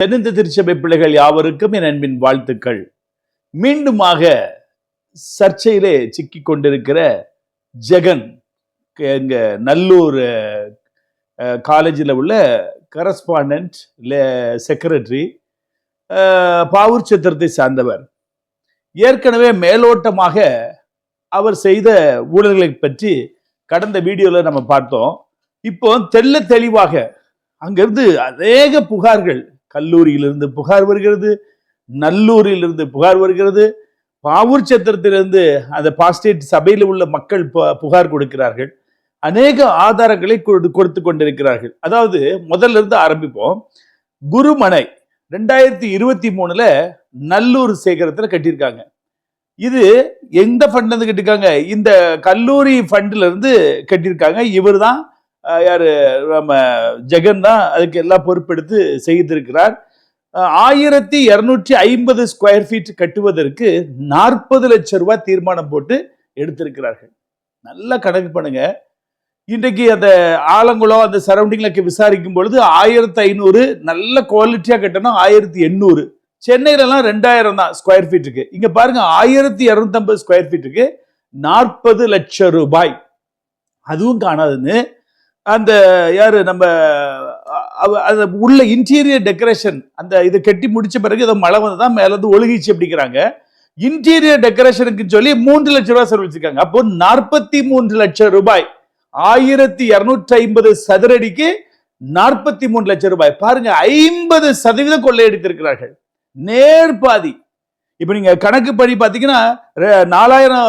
தென்னிந்த திருச்சபை பிள்ளைகள் யாவருக்கும் என் அன்பின் வாழ்த்துக்கள். மீண்டுமாக சர்ச்சையிலே சிக்கிக் கொண்டிருக்கிற ஜெகன் எங்க நல்லூர் காலேஜில் உள்ள கரஸ்பாண்டன்ட் செக்ரட்டரி பாவூர் சத்திரத்தை சார்ந்தவர். ஏற்கனவே மேலோட்டமாக அவர் செய்த ஊழல்களை பற்றி கடந்த வீடியோவில் நம்ம பார்த்தோம். இப்போ தெல்ல தெளிவாக அங்கிருந்து அநேக புகார்கள் கல்லூரியிலிருந்து புகார் வருகிறது நல்லூரிலிருந்து புகார் வருகிறது. பாவூர் சத்திரத்திலிருந்து அந்த பாஸ்டேட் சபையில் உள்ள மக்கள் பு- புகார் கொடுக்கிறார்கள். அநேக ஆதாரங்களை கொடுத்து கொண்டிருக்கிறார்கள். அதாவது முதல்ல இருந்து ஆரம்பிப்போம். குருமனை ரெண்டாயிரத்தி இருபத்தி மூணுல நல்லூர் சேகரத்தில் கட்டியிருக்காங்க. இது எந்த ஃபண்ட்லேருந்து கட்டியிருக்காங்க? இந்த கல்லூரி ஃபண்ட்லேருந்து கட்டியிருக்காங்க. இவர் தான் யார்? நம்ம ஜெகன் தான் அதுக்கு எல்லாம் பொறுப்பெடுத்து செய்திருக்கிறார். ஆயிரத்தி இரநூற்றி ஐம்பது ஸ்கொயர் ஃபீட் கட்டுவதற்கு நாற்பது லட்சம் ரூபாய் தீர்மானம் போட்டு எடுத்திருக்கிறார்கள். நல்லா கணக்கு பண்ணுங்க. இன்றைக்கு அந்த ஆலங்குளம் அந்த சரௌண்டிங்ல விசாரிக்கும் பொழுது ஆயிரத்தி ஐநூறு நல்ல குவாலிட்டியா கட்டணும் ஆயிரத்தி எண்ணூறு. சென்னையிலலாம் ரெண்டாயிரம் தான் ஸ்கொயர் ஃபீட்டுக்கு இங்க பாருங்க ஆயிரத்தி இரநூத்தம்பது ஸ்கொயர் ஃபீட்டுக்கு நாற்பது லட்சம் ரூபாய். அதுவும் காணாதுன்னு அந்த யார் நம்ம அது உள்ள இன்டீரியர் டெக்கரேஷன் அந்த இது கட்டி முடிச்ச பிறகு ஏதோ மழை வந்து தான் மேலேருந்து ஒழுகிச்சு அப்படிங்கிறாங்க. இன்டீரியர் டெக்கரேஷனுக்கு சொல்லி மூன்று லட்சம் ரூபாய் செலவழிச்சிருக்காங்க அப்போ நாற்பத்தி மூன்று லட்சம் ரூபாய். ஆயிரத்தி இரநூற்றி ஐம்பது சதுரடிக்கு நாற்பத்தி மூணு லட்சம் ரூபாய். பாருங்க ஐம்பது சதவீதம் கொள்ளையடித்திருக்கிறார்கள். நேர் பாதி. இப்ப நீங்க கணக்கு படி பார்த்தீங்கன்னா நாலாயிரம்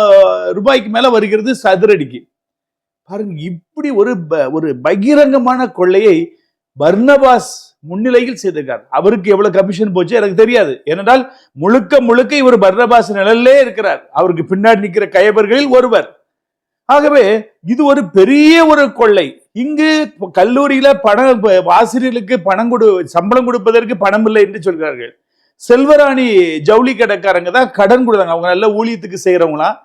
ரூபாய்க்கு மேல வருகிறது சதுரடிக்கு. பாருங்க இப்படி ஒரு ப- ஒரு பகிரங்கமான கொள்ளையை பர்னபாஸ் முன்னிலையில் செய்திருக்கார். அவருக்கு எவ்வளவு கமிஷன் போச்சு எனக்கு தெரியாது. ஏனென்றால் முழுக்க முழுக்க இவர் பர்னபாஸ் நிழல்லே இருக்கிறார். அவருக்கு பின்னாடி நிற்கிற கயவர்களில் ஒருவர். ஆகவே இது ஒரு பெரிய ஒரு கொள்ளை. இங்கு கல்லூரியில பணம் ஆசிரியர்களுக்கு பணம் கொடு சம்பளம் கொடுப்பதற்கு பணம் இல்லை என்று சொல்கிறார்கள். செல்வராணி ஜவுளி கடைக்காரங்க தான் கடன் கொடுத்தாங்க. அவங்க நல்ல ஊழியத்துக்கு செய்யறவங்களாம்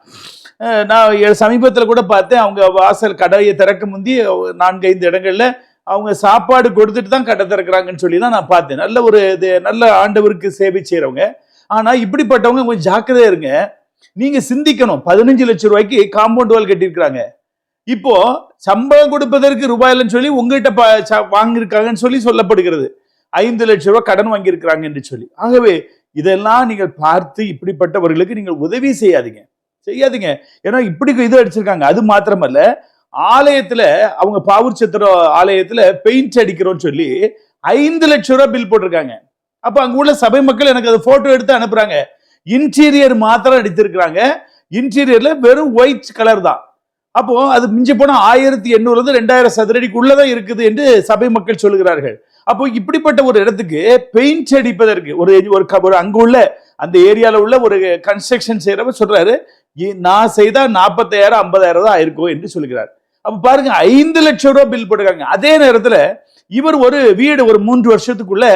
நான் சமீபத்தில் கூட பார்த்தேன் அவங்க வாசல் கடையை திறக்க முந்தி நான்கு ஐந்து அவங்க சாப்பாடு கொடுத்துட்டு தான் கடை திறக்கிறாங்கன்னு சொல்லி தான் நான் பார்த்தேன். நல்ல ஒரு இது நல்ல ஆண்டவருக்கு சேவை செய்கிறவங்க ஆனால் இப்படிப்பட்டவங்க கொஞ்சம் ஜாக்கிரதையாக இருங்க. நீங்கள் சிந்திக்கணும். பதினஞ்சு லட்சம் ரூபாய்க்கு காம்பவுண்ட் வால் கட்டியிருக்கிறாங்க. இப்போ சம்பளம் கொடுப்பதற்கு ரூபாய் இல்லைன்னு சொல்லி உங்ககிட்ட வாங்கியிருக்காங்கன்னு சொல்லி சொல்லப்படுகிறது. ஐந்து லட்சம் ரூபாய் கடன் வாங்கியிருக்கிறாங்க என்று சொல்லி. ஆகவே இதெல்லாம் நீங்கள் பார்த்து இப்படிப்பட்டவர்களுக்கு நீங்கள் உதவி செய்யாதீங்க. செய்யாதீங்க. ஏன்னா இப்படி இது அடிச்சிருக்காங்க. அது மாத்திரமல்ல ஆலயத்துல அவங்க பாவூர் சத்திரம் ஆலயத்துல பெயிண்ட் அடிக்கிறோம்னு சொல்லி ஐந்து லட்சம் ரூபாய் பில் போட்டிருக்காங்க. அப்ப அங்க உள்ள சபை மக்கள் எனக்கு அது போட்டோ எடுத்து அனுப்புறாங்க. இன்டீரியர் மாத்திரம் அடித்திருக்கிறாங்க. இன்டீரியர்ல வெறும் ஒயிட் கலர் தான். அப்போ அது மிஞ்சி போனா ஆயிரத்தி எண்ணூறுல இருந்து ரெண்டாயிரம் சதுரடிக்கு உள்ளதான் இருக்குது என்று சபை மக்கள் சொல்லுகிறார்கள். அப்போ இப்படிப்பட்ட ஒரு இடத்துக்கு பெயிண்ட் அடிப்பதற்கு ஒரு ஒரு ஒரு அங்க உள்ள அந்த ஏரியால உள்ள ஒரு கன்ஸ்ட்ரக்ஷன் செய்யறவர் சொல்றாரு நான் செய்தா நாற்பத்தாயிரம் ஐம்பதாயிரம் தான் ஆயிருக்கும் என்று சொல்கிறார். அப்ப பாருங்க ஐந்து லட்சம் ரூபாய் பில் போட்டுருக்காங்க. அதே நேரத்துல இவர் ஒரு வீடு ஒரு மூன்று வருஷத்துக்குள்ள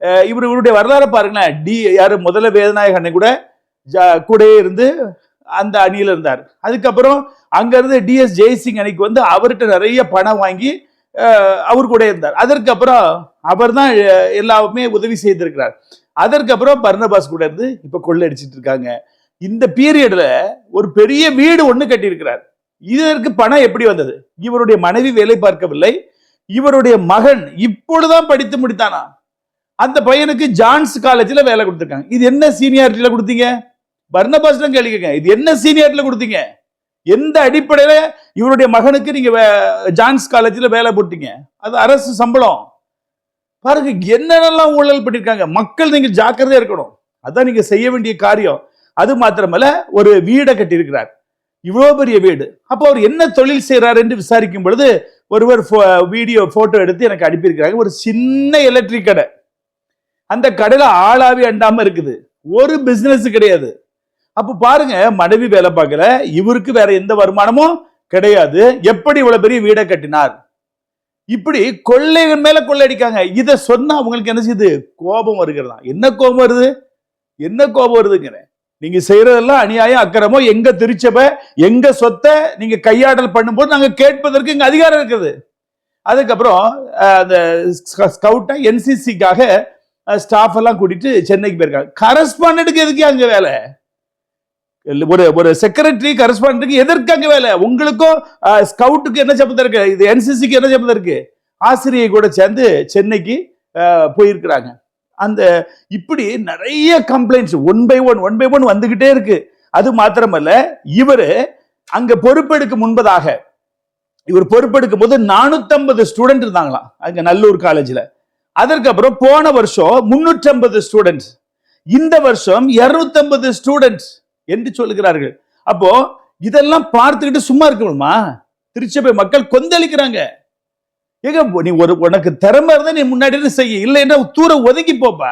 இவர் இவருடைய வரலாறு பாருங்களேன். டி யாரு? முதல்ல வேதநாயக அண்ணன் கூட ஜா- கூடயே இருந்து அந்த அணியில் இருந்தார். அதுக்கப்புறம் அங்கேருந்து டிஎஸ் ஜெய்சிங் அணிக்கு வந்து அவர்கிட்ட நிறைய பணம் வாங்கி அவர் கூட இருந்தார். அதற்கப்புறம் அவர் தான் எல்லாமே உதவி செய்திருக்கிறார். அதற்கப்புறம் பர்ணபாஸ் கூட இருந்து இப்போ கொள்ளடிச்சிட்டு இருக்காங்க. இந்த பீரியட்ல ஒரு பெரிய வீடு ஒன்று கட்டியிருக்கிறார். இதற்கு பணம் எப்படி வந்தது? இவருடைய மனைவி வேலை பார்க்கவில்லை. இவருடைய மகன் இப்பொழுதுதான் படித்து முடித்தானா? அந்த பையனுக்கு ஜான்ஸ் காலேஜில் வேலை கொடுத்துருக்காங்க. இது என்ன சீனியாரிட்டியில கொடுத்தீங்க? பர்ணபாஸ்டம் தான் இது என்ன சீனியாரிட்டியில் கொடுத்தீங்க? எந்த அடிப்படையில இவருடைய மகனுக்கு நீங்கள் வே- ஜான்ஸ் காலேஜ்ல வேலை போட்டீங்க? அது அரசு சம்பளம். பாருங்க என்னென்னலாம் ஊழல் பண்ணியிருக்காங்க மக்கள் நீங்கள் ஜாக்கிரதையாக இருக்கணும். அதான் நீங்கள் செய்ய வேண்டிய காரியம். அது மாத்திரமல்ல ஒரு வீடை கட்டியிருக்கிறார். இவ்வளோ பெரிய வீடு. அப்போ அவர் என்ன தொழில் செய்கிறார் என்று விசாரிக்கும் பொழுது ஒருவர் வீடியோ ஃபோட்டோ எடுத்து எனக்கு அனுப்பியிருக்கிறாங்க. ஒரு சின்ன எலக்ட்ரிக் கடை. அந்த கடையில் ஆளாவி அண்டாமல் இருக்குது. ஒரு பிஸ்னஸ் கிடையாது. அப்போ பாருங்க மனைவி வேலை பார்க்கல. இவருக்கு வேற எந்த வருமானமும் கிடையாது. எப்படி இவ்வளோ பெரிய வீடை கட்டினார்? இப்படி கொள்ளைகள் மேல கொள்ளையடிக்காங்க. இதை சொன்னா அவங்களுக்கு என்ன செய்யுது கோபம் வருகிறதா? என்ன கோபம் வருது? என்ன கோபம் வருதுங்கிறேன். நீங்க செய்யறதெல்லாம் அநியாயம் அக்கிரமோ எங்க திருச்சபை எங்க சொத்தை நீங்க கையாடல் பண்ணும்போது நாங்க கேட்பதற்கு இங்க அதிகாரம் இருக்குது. அதுக்கப்புறம் அந்த ஸ்கவுட்டா என்சிசிக்காக ஸ்டாஃப் எல்லாம் கூட்டிட்டு சென்னைக்கு போயிருக்காங்க. கரஸ்பாண்டன்ட்டுக்கு எதுக்கு அங்க வேலை? ஒரு ஒரு செக்ரட்டரி கரஸ்பாண்டன்ட்டுக்கு எதற்கு அங்க வேலை? உங்களுக்கும் ஸ்கவுட்டுக்கு என்ன சம்பந்தம் இருக்கு? இது என்சிசிக்கு என்ன சம்பந்தம் இருக்கு? ஆசிரியை கூட சேர்ந்து சென்னைக்கு போயிருக்கிறாங்க. அந்த இப்படி நிறைய complaints one by one one by one வந்துகிட்டே இருக்கு. அது மாத்திரமல்ல இவரு அங்க பொறுப்பெடுக்க முன்பதாக இவர் பொறுப்பெடுக்கும் போது 450 ஸ்டூடெண்ட் இருந்தாங்களாம் அங்க நல்லூர் காலேஜ்ல அதற்கப்புறம் போன வருஷம் 350 ஸ்டூடெண்ட்ஸ் இந்த வருஷம் 250 ஸ்டூடெண்ட்ஸ் என்று சொல்லுகிறார்கள். அப்போ இதெல்லாம் பார்த்துக்கிட்டு சும்மா இருக்கணுமா திருச்சபை மக்கள் கொந்தளிக்கிறாங்க. ஏங்க நீ ஒரு உனக்கு திறமை இருந்தா நீ முன்னாடி செய்ய. இல்லைன்னா தூர ஒதுக்கி போப்பா.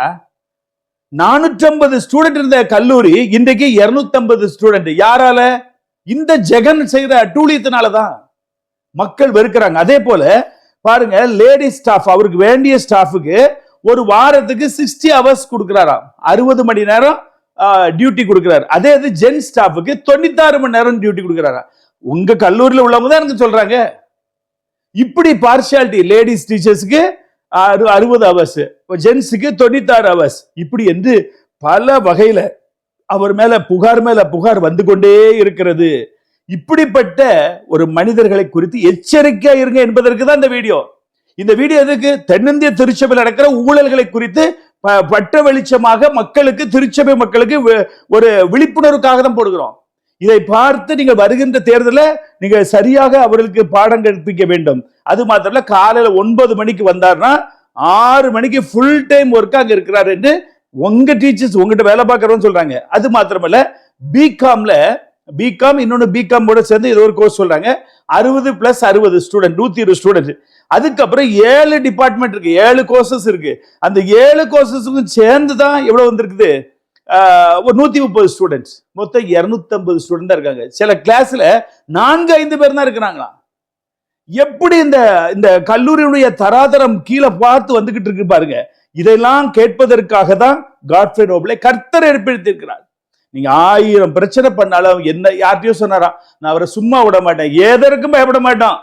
450 ஸ்டூடெண்ட் இருந்த கல்லூரி இன்றைக்கு 250 ஸ்டூடெண்ட் யாரால? இந்த ஜெகன் செய்யற அட்டூழியத்தினால தான் மக்கள் வெறுக்கிறாங்க. அதே போல பாருங்க லேடி ஸ்டாஃப் அவருக்கு வேண்டிய ஸ்டாஃபுக்கு ஒரு வாரத்துக்கு சிக்ஸ்டி ஹவர்ஸ் கொடுக்குறாராம். அறுபது மணி நேரம் டியூட்டி கொடுக்குறாரு. அதே இது ஜென் ஸ்டாஃபுக்கு தொண்ணூத்தாறு மணி நேரம் டியூட்டி கொடுக்குறாரா உங்க கல்லூரியில் உள்ளவங்க தான் எனக்கு சொல்றாங்க. இப்படி பார்ஷியாலிட்டி லேடிஸ் டீச்சர்ஸ்க்கு அறுபது ஹவர்ஸ் ஜென்ஸுக்கு தொண்ணூத்தாறு ஹவர்ஸ் இப்படி என்று பல வகையில அவர் மேல புகார் மேல புகார் வந்து கொண்டே இருக்கிறது. இப்படிப்பட்ட ஒரு மனிதர்களை குறித்து எச்சரிக்கையா இருங்க என்பதற்கு தான் இந்த வீடியோ. இந்த வீடியோ எதுக்கு? தென்னிந்திய திருச்சபையில் நடக்கிற ஊழல்களை குறித்து ப- பட்ட வெளிச்சமாக மக்களுக்கு திருச்சபை மக்களுக்கு ஒரு விழிப்புணர்வுக்காக தான் போடுகிறோம். இதை பார்த்து நீங்கள் வருகின்ற தேர்தலில் நீங்க சரியாக அவர்களுக்கு பாடம் கற்பிக்க வேண்டும். அது மாத்திரமல்ல காலையில ஒன்பது மணிக்கு வந்தார்னா ஆறு மணிக்கு ஃபுல் டைம் ஒர்க் அங்க இருக்கிறார் என்று உங்க டீச்சர்ஸ் உங்ககிட்ட வேலை பார்க்குறோன்னு சொல்றாங்க. அது மாத்திரமல்ல பிகாம்ல பிகாம் இன்னொன்று பிகாம் கூட சேர்ந்து ஏதோ ஒரு கோர்ஸ் சொல்றாங்க. அறுபது பிளஸ் அறுபது ஸ்டூடெண்ட் நூத்தி இருபது ஸ்டூடெண்ட் அதுக்கப்புறம் ஏழு டிபார்ட்மெண்ட் இருக்கு ஏழு கோர்சஸ் இருக்கு. அந்த ஏழு கோர்சஸுக்கும் சேர்ந்து தான் எவ்வளவு வந்திருக்குது? ஒரு நூற்றி முப்பது ஸ்டூடெண்ட்ஸ் மொத்தம் இரநூத்தம்பது ஸ்டூடெண்ட் தான் இருக்காங்க. சில கிளாஸில் நான்கு ஐந்து பேர் தான் இருக்கிறாங்களாம். எப்படி இந்த இந்த கல்லூரியுடைய தராதரம் கீழே பார்த்து வந்துகிட்டு இருக்கு பாருங்க. இதெல்லாம் கேட்பதற்காக தான் காட்ஃபே நோபலை கர்த்தர் ஏற்படுத்தியிருக்கிறார் நீங்க ஆயிரம் பிரச்சனை பண்ணாலும் என்ன யார்கிட்டயும் சொன்னாராம் நான் அவரை சும்மா விட மாட்டேன். எதற்கும் பயப்பட மாட்டோம்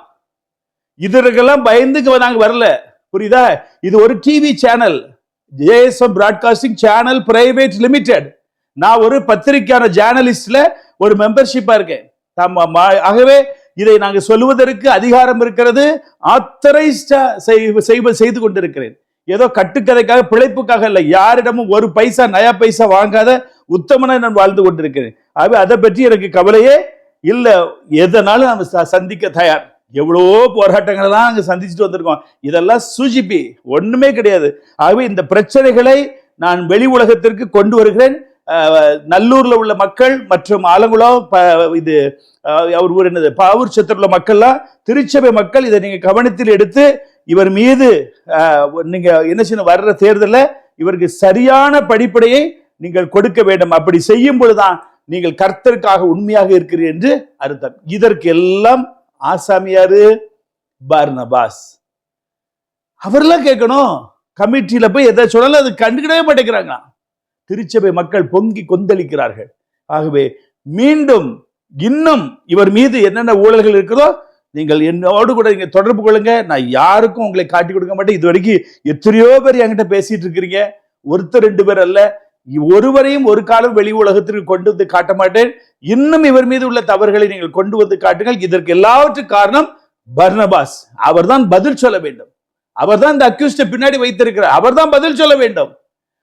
இதற்கெல்லாம் பயந்துக்கு நாங்கள் வரல. புரியுதா? இது ஒரு TV channel JSM broadcasting channel private limited நான் ஒரு பத்திரிக்கையான ஜேர்னலிஸ்ட்ல ஒரு மெம்பர்ஷிப்பா இருக்கேன். மா- ஆகவே இதை நாங்கள் சொல்லுவதற்கு அதிகாரம் இருக்கிறது. ஆத்தரைஸ்டா செய்து கொண்டிருக்கிறேன். ஏதோ கட்டுக்கதைக்காக பிழைப்புக்காக இல்லை. யாரிடமும் ஒரு பைசா நயா பைசா வாங்காத உத்தமனை நான் வாழ்ந்து கொண்டிருக்கிறேன். ஆகவே அதை பற்றி எனக்கு கவலையே இல்லை. எதனாலும் நம்ம ச- சந்திக்க தயார். எவ்வளோ போராட்டங்களை தான் அங்க சந்திச்சுட்டு வந்திருக்கோம். இதெல்லாம் சுஜிபி ஒன்றுமே கிடையாது. ஆகவே இந்த பிரச்சனைகளை நான் வெளி உலகத்திற்கு கொண்டு வருகிறேன். நல்லூரில் உள்ள மக்கள் மற்றும் ஆலங்குளம் இது அவர் ஊர் என்னது பாவூர் சத்திர உள்ள மக்கள்லாம் திருச்சபை மக்கள் இதை நீங்கள் கவனத்தில் எடுத்து இவர் மீது நீங்கள் என்ன செய்யணும் வர்ற தேர்தலில் இவருக்கு சரியான படிப்படையை நீங்கள் கொடுக்க வேண்டும். அப்படி செய்யும் பொழுதுதான் நீங்கள் கர்த்தருக்காக உண்மையாக இருக்கிறீர்கள் என்று அர்த்தம். இதற்கு எல்லாம் ஆசாமியாரு பார்னபாஸ். அவரெல்லாம் கேட்கணும். கமிட்டியில போய் எதை சொன்னாலும் அது கண்டுக்கிடவே மாட்டேங்கிறாங்க திருச்சபை மக்கள் பொங்கி கொந்தளிக்கிறார்கள். ஆகவே மீண்டும் இன்னும் இவர் மீது என்னென்ன ஊழல்கள் இருக்கிறதோ நீங்கள் என்னோடு கூட நீங்க தொடர்பு கொள்ளுங்க. நான் யாருக்கும் உங்களை காட்டி கொடுக்க மாட்டேன். இது வரைக்கும் எத்தனையோ பேர் என்கிட்ட பேசிட்டு இருக்கிறீங்க. ஒருத்தர் ரெண்டு பேர் அல்ல. ஒருவரையும் ஒரு காலம் வெளி உலகத்திற்கு கொண்டு வந்து காட்ட மாட்டேன். இன்னும் இவர் மீது உள்ள தவறுகளை நீங்கள் கொண்டு வந்து காட்டுங்கள். இதற்கு எல்லாவற்றுக்கும் காரணம் பர்னபாஸ். அவர்தான் பதில் சொல்ல வேண்டும். அவர்தான் இந்த அக்யூஸ்ட பின்னாடி வைத்திருக்கிறார். அவர்தான் பதில் சொல்ல வேண்டும்.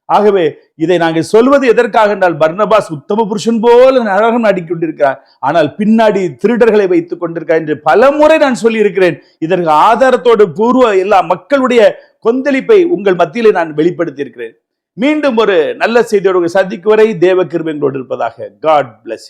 ஆகவே இதை நாங்கள் சொல்வது எதற்காக என்றால் பர்னபாஸ் உத்தம புருஷன் போல நரகம் நாடிக்கொண்டிருக்கிறார். ஆனால் பின்னாடி திருடர்களை வைத்துக் கொண்டிருக்கிறார் என்று பல முறை நான் சொல்லியிருக்கிறேன். இதற்கு ஆதாரத்தோடு பூர்வ எல்லா மக்களுடைய கொந்தளிப்பை உங்கள் மத்தியிலே நான் வெளிப்படுத்தி இருக்கிறேன் மீண்டும் ஒரு நல்ல செய்தியோடு உங்களை சந்திக்கும் வரை தேவ கிருபை எங்களோடு இருப்பதாக காட் பிளஸ்